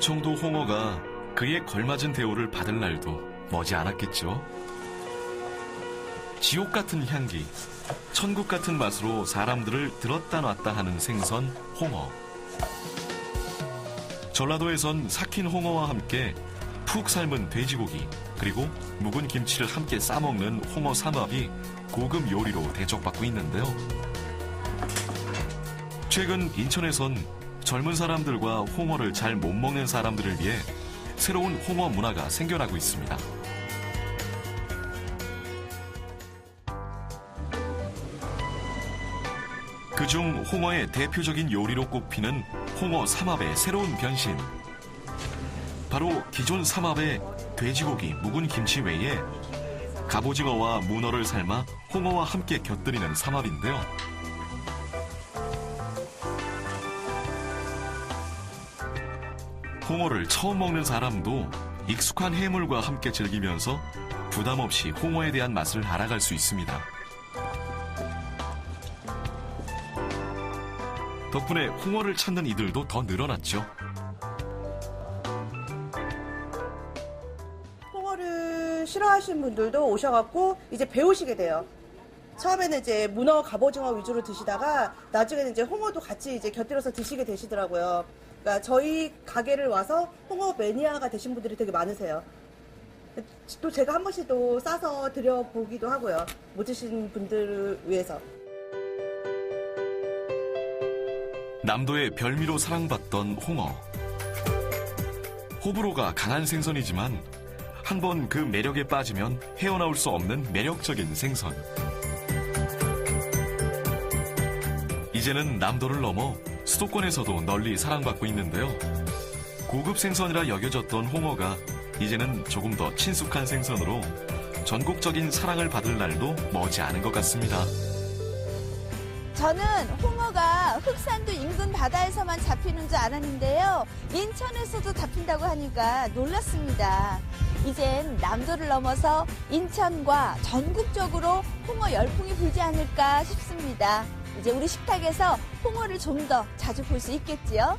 대청도 홍어가 그에 걸맞은 대우를 받을 날도 머지 않았겠죠. 지옥 같은 향기, 천국 같은 맛으로 사람들을 들었다 놨다 하는 생선 홍어. 전라도에선 삭힌 홍어와 함께 푹 삶은 돼지고기 그리고 묵은 김치를 함께 싸먹는 홍어 삼합이 고급 요리로 대접받고 있는데요. 최근 인천에선 젊은 사람들과 홍어를 잘 못 먹는 사람들을 위해 새로운 홍어 문화가 생겨나고 있습니다. 그중 홍어의 대표적인 요리로 꼽히는 홍어 삼합의 새로운 변신. 바로 기존 삼합에 돼지고기, 묵은 김치 외에 갑오징어와 문어를 삶아 홍어와 함께 곁들이는 삼합인데요. 홍어를 처음 먹는 사람도 익숙한 해물과 함께 즐기면서 부담 없이 홍어에 대한 맛을 알아갈 수 있습니다. 덕분에 홍어를 찾는 이들도 더 늘어났죠. 홍어를 싫어하시는 분들도 오셔갖고 이제 배우시게 돼요. 처음에는 이제 문어, 갑오징어 위주로 드시다가 나중에는 이제 홍어도 같이 이제 곁들여서 드시게 되시더라고요. 그러니까 저희 가게를 와서 홍어 매니아가 되신 분들이 되게 많으세요. 또 제가 한 번씩 또 싸서 드려보기도 하고요. 못 드신 분들을 위해서. 남도의 별미로 사랑받던 홍어. 호불호가 강한 생선이지만 한 번 그 매력에 빠지면 헤어나올 수 없는 매력적인 생선. 이제는 남도를 넘어 수도권에서도 널리 사랑받고 있는데요. 고급 생선이라 여겨졌던 홍어가 이제는 조금 더 친숙한 생선으로 전국적인 사랑을 받을 날도 머지 않은 것 같습니다. 저는 홍어가 흑산도 인근 바다에서만 잡히는 줄 알았는데요. 인천에서도 잡힌다고 하니까 놀랐습니다. 이젠 남도를 넘어서 인천과 전국적으로 홍어 열풍이 불지 않을까 싶습니다. 이제 우리 식탁에서 홍어를 좀 더 자주 볼 수 있겠지요?